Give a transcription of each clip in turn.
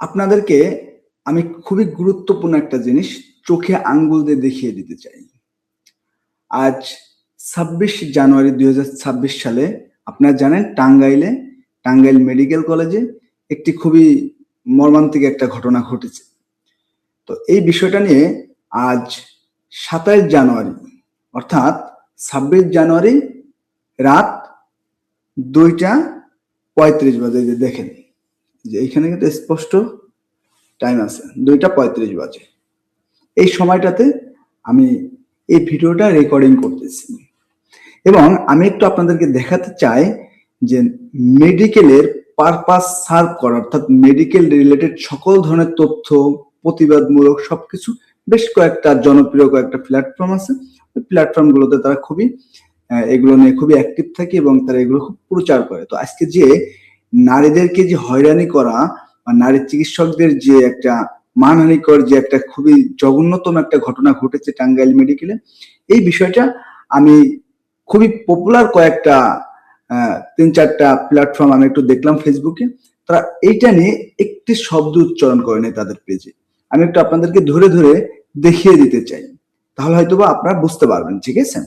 আপনাদেরকে আমি খুবই গুরুত্বপূর্ণ একটা জিনিস চোখে আঙ্গুল দিয়ে দেখিয়ে দিতে চাই। আজ ছাব্বিশ জানুয়ারি দুই হাজার ছাব্বিশ সালে আপনারা জানেন টাঙ্গাইলে, টাঙ্গাইল মেডিকেল কলেজে একটি খুবই মর্মান্তিক একটা ঘটনা ঘটেছে। তো এই বিষয়টা নিয়ে আজ সাতাইশ জানুয়ারি, অর্থাৎ ছাব্বিশ জানুয়ারি রাত দুইটা পঁয়ত্রিশ বাজে দেখেন। যে এইখানে কিন্তু স্পষ্ট টাইম আছে, দুইটা পঁয়ত্রিশ বাজে। এই সময়টাতে আমি এই ভিডিওটা রেকর্ডিং করতেছি। এবং আমি একটু আপনাদেরকে দেখাতে চাই যে মেডিকেলের পারপাস সার্ভ করা, অর্থাৎ মেডিকেল রিলেটেড সকল ধরনের তথ্য, প্রতিবাদমূলক সবকিছু, বেশ কয়েকটা জনপ্রিয় কয়েকটা প্ল্যাটফর্ম আছে। ওই প্ল্যাটফর্ম গুলোতে তারা খুবই এগুলো নিয়ে খুবই অ্যাক্টিভ থাকে এবং তারা এগুলো খুব প্রচার করে। তো আজকে যে নারীদেরকে যে হয়রানি করা বা নারী চিকিৎসকদের যে একটা মানহানিকর যে একটা খুবই জঘন্যতম একটা ঘটনা ঘটেছে টাঙ্গাইল মেডিকেলে, এই বিষয়টা আমি খুবই পপুলার কয়েকটা তিন চারটা প্ল্যাটফর্ম আমি একটু দেখলাম ফেসবুকে তারা এইটা নিয়ে একটি শব্দ উচ্চারণ করে নেই তাদের পেজে আমি একটু আপনাদেরকে ধরে ধরে দেখিয়ে দিতে চাই। তাহলে হয়তোবা আপনারা বুঝতে পারবেন, ঠিক আছে?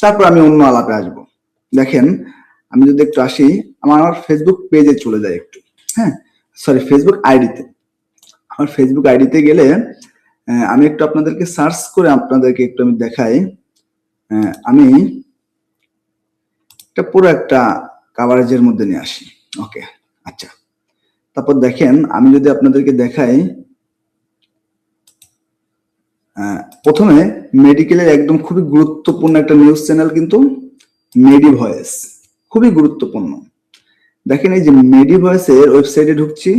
তারপর আমি অন্য আলাপে আসব। দেখেন, আমি যদি একটু আসি আমার আমার ফেসবুক পেজে চলে যায় একটু হ্যাঁ? সরি ফেসবুক আইডিতে আমার ফেসবুক আইডিতে গেলে আমি একটু আপনাদেরকে সার্চ করে আপনাদেরকে একটু আমি দেখাই। আমি এটা পুরো একটা কাভারেজের মধ্যে নিয়ে আসি। ওকে আচ্ছা। তারপর দেখেন, আমি যদি আপনাদেরকে দেখাই প্রথমে মেডিকেলের একদম খুবই গুরুত্বপূর্ণ একটা নিউজ চ্যানেল কিন্তু মেডি ভয়েস খুবই গুরুত্বপূর্ণ। দেখেন এই যে মেডি ওয়েবসাইটে ঢুকছি।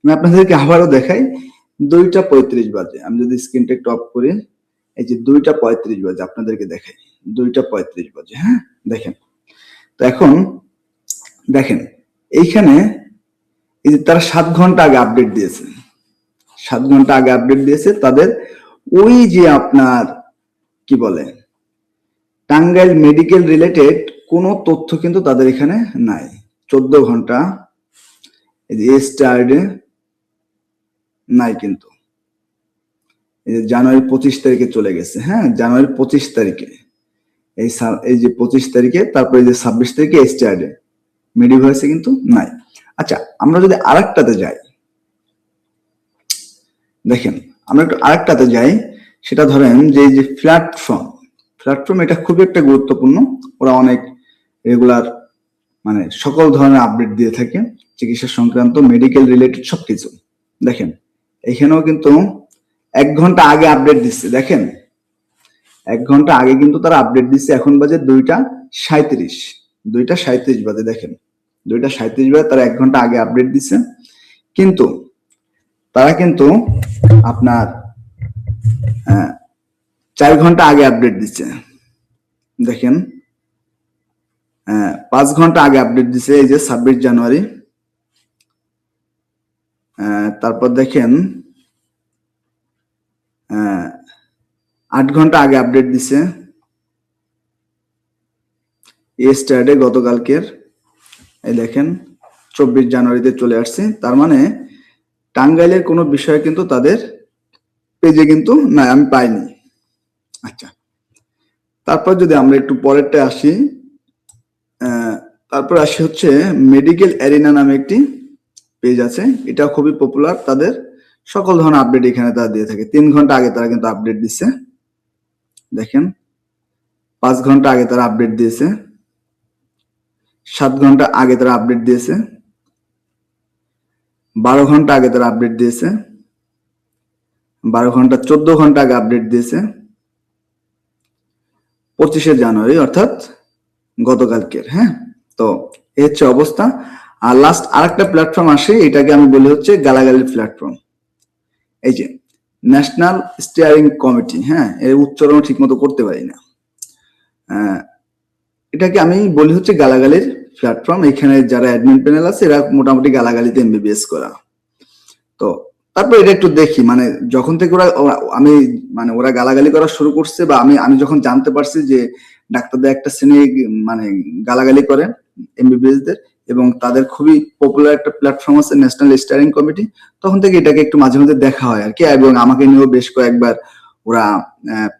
আমি আপনাদেরকে আবারও দেখাই, দুইটা পঁয়ত্রিশ বাজে। আমি যদি স্ক্রিনটা একটু অফ করি, এই যে দুইটা পঁয়ত্রিশ বাজে, আপনাদেরকে দেখাই। দুইটা পঁয়ত্রিশ বাজে হ্যাঁ? দেখেন। তো এখন দেখেন, এইখানে এই যে তারা সাত ঘণ্টা আগে আপডেট দিয়েছে। সাত ঘণ্টা আগে আপডেট দিয়েছে তাদের ওই যে আপনার, কি বলে, টাঙ্গাইল মেডিকেল রিলেটেড কোনো তথ্য কিন্তু তাদের এখানে নাই। চোদ্দ ঘণ্টা। স্টার্ডে নাই কিন্তু। জানুয়ারি পঁচিশ তারিখে চলে গেছে হ্যাঁ? জানুয়ারি পঁচিশ তারিখে। এই এই যে পঁচিশ তারিখে, তারপরে যে ছাব্বিশ তারিখে স্টার্ডে। মেডিভয়েসে কিন্তু নাই। আচ্ছা আমরা যদি আরেকটাতে যাই। দেখেন, আমরা একটু আরেকটাতে যাই। সেটা ধরেন যে, এই যে প্ল্যাটফর্ম প্ল্যাটফর্ম এটা খুবই একটা গুরুত্বপূর্ণ। ওরা অনেক রেগুলার মানে সকল ধরনের আপডেট দিয়ে থাকে চিকিৎসা সংক্রান্ত মেডিকেল রিলেটেড সবকিছু। দেখেন এখানেও কিন্তু এক ঘণ্টা আগে আপডেট দিচ্ছে দেখেন। এক ঘণ্টা আগে কিন্তু তারা আপডেট দিচ্ছে এখন বাজে দুইটা সাঁত্রিশ দুইটা সাঁত্রিশ বাজে দেখেন। দুইটা সাঁত্রিশ বাজে তারা এক ঘণ্টা আগে আপডেট দিচ্ছে। কিন্তু তারা কিন্তু আপনার আহ, চার ঘণ্টা আগে আপডেট দিচ্ছে। দেখেন পাঁচ ঘণ্টা আগে আপডেট দিছে এই যে ছাব্বিশ জানুয়ারি। আহ, তারপর দেখেন আট ঘণ্টা আগে আপডেট দিছে। স্টার্ডে গতকালকের এই দেখেন চব্বিশ জানুয়ারিতে চলে আসছে। তার মানে টাঙ্গাইলের কোনো বিষয় কিন্তু তাদের পেজে কিন্তু না আমি পাইনি। আচ্ছা তারপর যদি আমরা একটু পরেরটা আসি তারপর আসি হচ্ছে মেডিকেল অ্যারিনা নামে একটি পেজ আছে। এটা খুবই পপুলার তাদের সকল ধরনের আপডেট এখানে তারা দিয়ে থাকে। তিন ঘণ্টা আগে তারা কিন্তু আপডেট দিচ্ছে। দেখেন, পাঁচ ঘণ্টা আগে তারা আপডেট দিয়েছে। সাত ঘণ্টা আগে তারা আপডেট দিয়েছে। বারো ঘণ্টা আগে তারা আপডেট দিয়েছে। বারো ঘণ্টা, চোদ্দ ঘণ্টা আগে আপডেট দিয়েছে। পঁচিশে জানুয়ারি, অর্থাৎ গতকালকের হ্যাঁ? তো এই হচ্ছে অবস্থা। আর লাস্ট আরেকটা প্ল্যাটফর্ম আসে, এটাকে আমি বলি হচ্ছে গালাগালি প্ল্যাটফর্ম এই যে ন্যাশনাল স্টিয়ারিং কমিটি হ্যাঁ? এর উচ্চারণ ঠিক মতো করতে পারি না। এটাকে আমি বলি হচ্ছে গালাগালির প্ল্যাটফর্ম এখানে যারা অ্যাডমিন প্যানেল আছে, এরা মোটামুটি গালাগালিতে এমবিবিএস করা। তো তারপর এটা একটু দেখি মানে যখন থেকে ওরা- আমি মানে ওরা গালাগালি করা শুরু করছে বা আমি আমি যখন জানতে পারছি যে ডাক্তারদের একটা শ্রেণি মানে গালাগালি করে এমবিবিএস দের এবং তাদের খুবই পপুলার একটা প্ল্যাটফর্ম আছে ন্যাশনাল স্টারিং কমিটি তখন থেকে এটাকে একটু মাঝে মধ্যে দেখা হয় আর কি এবং আমাকে নিয়েও বেশ কয়েকবার ওরা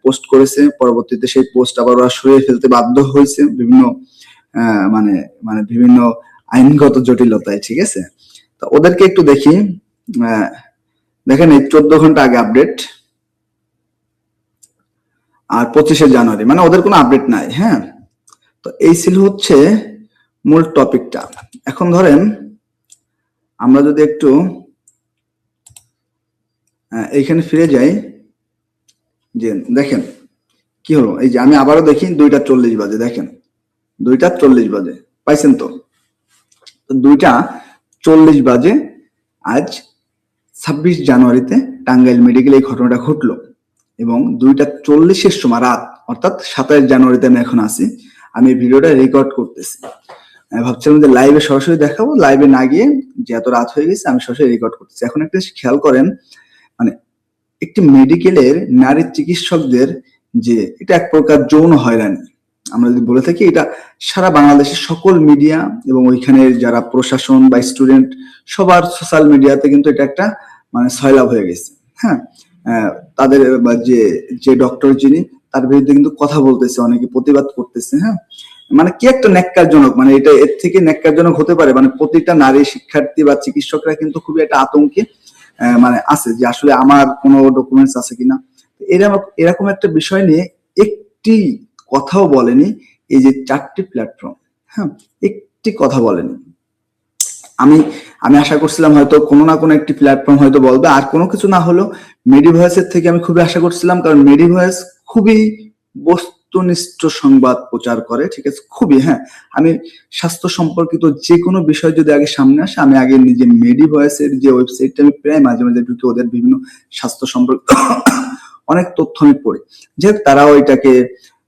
পোস্ট করেছে। পরবর্তীতে সেই পোস্ট আবার ওরা সরিয়ে ফেলতে বাধ্য হয়েছে বিভিন্ন মানে মানে বিভিন্ন আইনগত জটিলতায়, ঠিক আছে? তো ওদেরকে একটু দেখি। দেখেন এই চোদ্দ ঘণ্টা আগে আপডেট আর পঁচিশে জানুয়ারি মানে ওদের কোনো আপডেট নাই হ্যাঁ? তো এই ছিল হচ্ছে মূল টপিকটা এখন ধরেন, আমরা যদি একটু এইখানে ফিরে যাই, যে দেখেন, কি হলো? এই যে আমি আবারও দেখি, দুইটা চল্লিশ বাজে, দেখেন। দুইটা চল্লিশ বাজে, পাইছেন তো দুইটা চল্লিশ বাজে, আজ ছাব্বিশ জানুয়ারিতে টাঙ্গাইল মেডিকেল এই ঘটনাটা ঘটলো। এবং দুইটা চল্লিশের সময় রাত, অর্থাৎ সাতাইশ জানুয়ারিতে আমি এখন আছি, আমি ভিডিওটা রেকর্ড করতেছি। ভাবছিলাম যে লাইভে সরাসরি দেখাবো লাইভে না গিয়ে যে এত রাত হয়ে গেছে, আমি সরাসরি রেকর্ড করতেছি। এখন একটা খেয়াল করেন মানে একটি মেডিকেলের নারী চিকিৎসকদের যে এটা এক প্রকার যৌন হয়রানি। আমরা যদি বলে থাকি, এটা সারা বাংলাদেশের সকল মিডিয়া এবং ওইখানে যারা প্রশাসন বা স্টুডেন্ট সবার সোশ্যাল মিডিয়াতে কিন্তু এটা একটা মানে সয়লাভ হয়ে গেছে। হ্যাঁ? তাদের যে যে ডক্টর যিনি, তার বিরুদ্ধে কিন্তু কথা বলতেছে, অনেকে প্রতিবাদ করতেছে হ্যাঁ? মানে কি একটা ন্যাক্কারজনক মানে এটা এর থেকে ন্যাক্কারজনক হতে পারে? মানে প্রতিটা নারী শিক্ষার্থী বা চিকিৎসকরা কিন্তু খুবই একটা আতঙ্কে মানে আছে যে আসলে আমার কোনো ডকুমেন্টস আছে কিনা। এরকম এরকম একটা বিষয় নিয়ে একটি কথাও বলেনি, এই যে চারটি প্ল্যাটফর্ম হ্যাঁ? একটি কথা বলেনি। আমি আমি আশা করছিলাম হয়তো কোনো না কোনো একটি প্ল্যাটফর্ম হয়তো বলবে। আর কোনো কিছু না হলেও মেডি ভয়েসের থেকে আমি খুবই আশা করছিলাম কারণ মেডি ভয়েস খুবই বস্তুনিষ্ঠ সংবাদ প্রচার করে ঠিক আছে? খুবই হ্যাঁ। আমি স্বাস্থ্য সম্পর্কিত যে কোনো বিষয় যদি আগে সামনে আসে আমি আগে নিজে মেডি ভয়েসের যে ওয়েবসাইটটা আমি প্রায় মাঝে মাঝে ঢুকে ওদের বিভিন্ন স্বাস্থ্য সম্পর্কিত অনেক তথ্য আমি পড়ি। যেহেতু তারাও এটাকে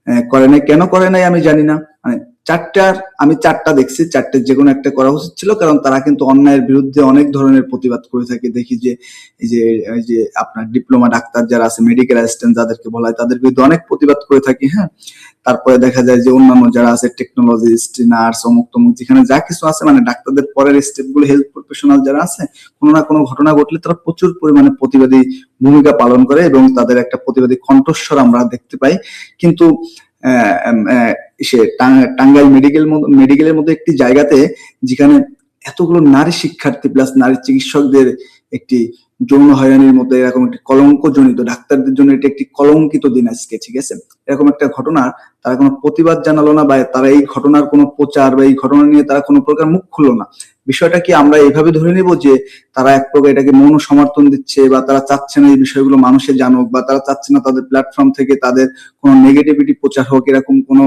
আহ, করে নাই কেন করে নাই আমি জানি না। মানে চারটার আমি চারটা দেখছি, চারটে যে কোনো একটা করা উচিত ছিল, কারণ তারা কিন্তু অন্যায়ের বিরুদ্ধে অনেক ধরনের প্রতিবাদ করে থাকে। দেখি যে, এই যে যে আপনার ডিপ্লোমা ডাক্তার যারা আছে মেডিকেল অ্যাসিস্ট্যান্ট যাদেরকে বলা হয়, তাদের বিরুদ্ধে অনেক প্রতিবাদ করে থাকি হ্যাঁ? তারপরে দেখা যায় যে, অন্যান্য যারা আছে টেকনোলজিস্ট নার্স অমুক তমুক, যেখানে যা কিছু আছে মানে ডাক্তারদের পরের স্টেপগুলো হেলথ প্রফেশনাল যারা আছে, কোনো না কোনো ঘটনা ঘটলে তারা প্রচুর পরিমাণে প্রতিবাদী ভূমিকা পালন করে এবং তাদের একটা প্রতিবাদী কণ্ঠস্বর আমরা দেখতে পাই। কিন্তু সে টাঙ্গাইল মেডিকেল মেডিকেলের মধ্যে একটি জায়গাতে যেখানে এতগুলো নারী শিক্ষার্থী প্লাস নারী চিকিৎসকদের একটি যৌন হয়রানির মধ্যে এরকম একটি কলঙ্ক জনিত ডাক্তারদের জন্য এটি একটি কলঙ্কিত দিন আজকে, ঠিক আছে? এরকম একটা ঘটনা, তারা কোনো প্রতিবাদ জানালো না বা তারা এই ঘটনার কোনো প্রচার বা এই ঘটনা নিয়ে তারা কোনো প্রকার মুখ খুললো না। বিষয়টা কি আমরা এইভাবে ধরে নেব যে তারা এক প্রকার এটাকে মৌন সমর্থন দিচ্ছে বা তারা চাচ্ছে না এই বিষয়গুলো মানুষে জানুক বা তারা চাচ্ছে না তাদের প্ল্যাটফর্ম থেকে তাদের কোনো নেগেটিভিটি প্রচার হোক, এরকম কোনো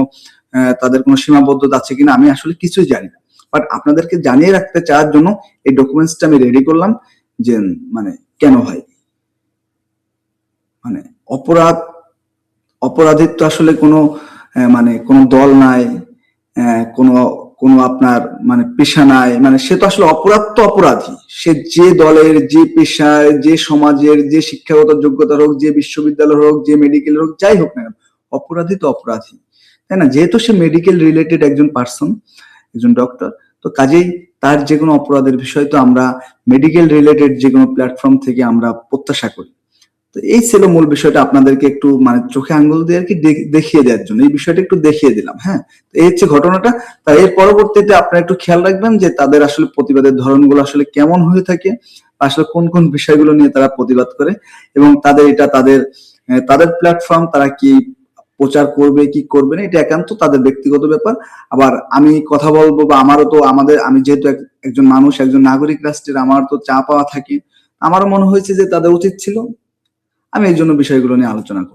তাদের কোনো সীমাবদ্ধতা আছে কিনা আমি আসলে কিছুই জানি না। বাট আপনাদেরকে জানিয়ে রাখতে চাওয়ার জন্য এই ডকুমেন্টসটা আমি রেডি করলাম যে মানে কেন হয়? মানে অপরাধ, অপরাধের তো আসলে কোনো মানে কোনো দল নাই কোনো কোনো আপনার মানে পেশা নাই। মানে সে তো আসলে অপরাধ তো অপরাধী সে যে দলের, যে পেশায়, যে সমাজের, যে শিক্ষাগত যোগ্যতা হোক, যে বিশ্ববিদ্যালয় হোক, যে মেডিকেল হোক, যাই হোক না অপরাধী তো অপরাধী তাই না? যেহেতু সে মেডিকেল রিলেটেড একজন পার্সন একজন ডক্টর তো কাজেই তার যে কোনো অপরাধের বিষয় তো আমরা মেডিকেল রিলেটেড যে কোনো প্ল্যাটফর্ম থেকে আমরা প্রত্যাশা করি। তো এই ছিল মূল বিষয়টা আপনাদেরকে একটু মানে চোখে আঙ্গুল দিয়ে আর কি দেখিয়ে দেওয়ার জন্য। এই বিষয়টা একটু দেখিয়ে দিলাম হ্যাঁ? এই হচ্ছে ঘটনাটা। তা এর পরবর্তীতে আপনারা একটু খেয়াল রাখবেন যে তাদের আসলে প্রতিবাদের ধরনগুলো আসলে কেমন হয়ে থাকে আসলে কোন কোন বিষয়গুলো নিয়ে তারা প্রতিবাদ করে, এবং তাদের এটা তাদের তাদের প্ল্যাটফর্ম তারা কি প্রচার করবে, কি করবে না, এটা একান্ত তাদের ব্যক্তিগত ব্যাপার। আবার আমি কথা বলব বা আমারও তো আমাদের, আমি যেহেতু এক- একজন মানুষ, একজন নাগরিক রাষ্ট্রের, আমার তো চা পাওয়া থাকে। আমারও মনে হয়েছে যে তাদের উচিত ছিল। আমি এই জন্য বিষয়গুলো নিয়ে আলোচনা করব।